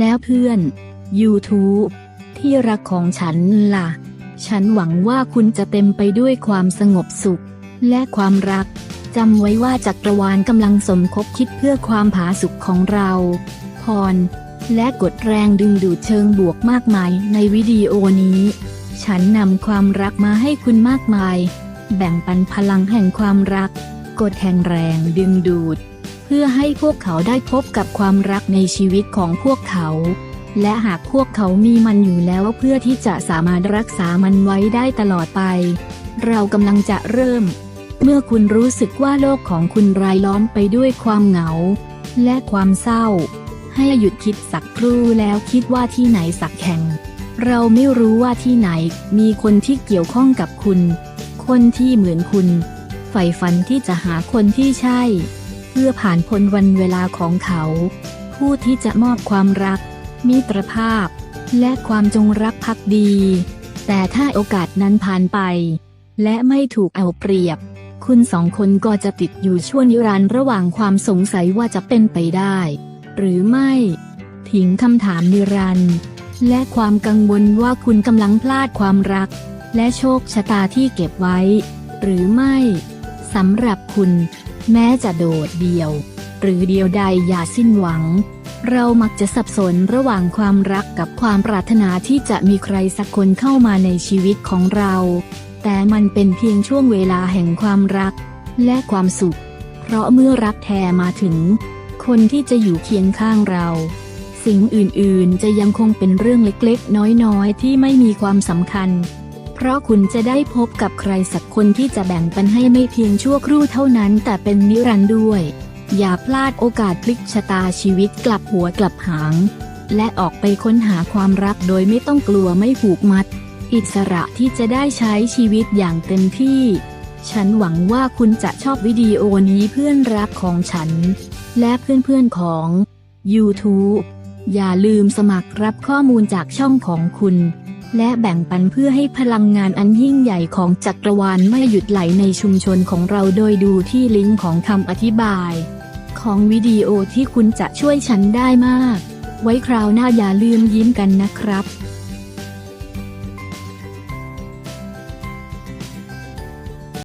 แล้วเพื่อน YouTube ที่รักของฉันล่ะ ฉันหวังว่าคุณจะเต็มไปด้วยความสงบสุข และความรัก จำไว้ว่าจักรวาลกำลังสมคบคิดเพื่อความผาสุกของเรา พร และกดแรงดึงดูดเชิงบวกมากมายในวิดีโอนี้ ฉันนำความรักมาให้คุณมากมาย แบ่งปันพลังแห่งความรัก กดแห่งแรงดึงดูด เพื่อให้พวกเขาได้พบกับความรักในชีวิตของพวกเขา และหากพวกเขามีมันอยู่แล้วเพื่อที่จะสามารถรักษามันไว้ได้ตลอดไป เรากำลังจะเริ่ม เมื่อคุณรู้สึกว่าโลกของคุณรายล้อมไปด้วยความเหงา และความเศร้า ให้หยุดคิดสักครู่แล้วคิดว่าที่ไหนสักแห่ง เราไม่รู้ว่าที่ไหนมีคนที่เกี่ยวข้องกับคุณ คนที่เหมือนคุณใฝ่ฝันที่จะหาคนที่ใช่ พื่อผ่านพ้นวันเวลาของเขา ผู้ที่จะมอบความรัก มิตรภาพ และความจงรักภักดี แต่ถ้าโอกาสนั้นผ่านไป และไม่ถูกเอาเปรียบ คุณสองคนก็จะติดอยู่ช่วงนิรันดร์ระหว่างความสงสัยว่าจะเป็นไปได้ หรือไม่ทิ้งคำถามนิรันดร์และความกังวลว่าคุณกำลังพลาดความรัก และโชคชะตาที่เก็บไว้ หรือไม่สำหรับคุณ แม้จะโดดเดี่ยว หรือเดียวใดอย่าสิ้นหวัง เรามักจะสับสนระหว่างความรักกับความปรารถนาที่จะมีใครสักคนเข้ามาในชีวิตของเรา แต่มันเป็นเพียงช่วงเวลาแห่งความรัก และความสุข เพราะเมื่อรักแท้มาถึง คนที่จะอยู่เคียงข้างเราสิ่งอื่น ๆ จะยังคงเป็นเรื่องเล็ก ๆ น้อย ๆ ที่ไม่มีความสำคัญ เพราะคุณจะได้พบกับใครสักคนที่จะแบ่งปันให้ไม่เพียงชั่วครู่เท่านั้น แต่เป็นนิรันดร์ด้วย อย่าพลาดโอกาสพลิกชะตาชีวิตกลับหัวกลับหาง และออกไปค้นหาความรักโดยไม่ต้องกลัวไม่ผูกมัด อิสระที่จะได้ใช้ชีวิตอย่างเต็มที่ ฉันหวังว่าคุณจะชอบวิดีโอนี้เพื่อนรักของฉัน และเพื่อนๆของ YouTube อย่าลืมสมัครรับข้อมูลจากช่องของคุณ และแบ่งปันเพื่อให้พลังงานอันยิ่งใหญ่ของจักรวาลไม่หยุดไหลในชุมชนของเราโดยดูที่ลิงก์ของคำอธิบาย ของวิดีโอที่คุณจะช่วยฉันได้มาก ไว้คราวหน้าอย่าลืมยิ้มกันนะครับ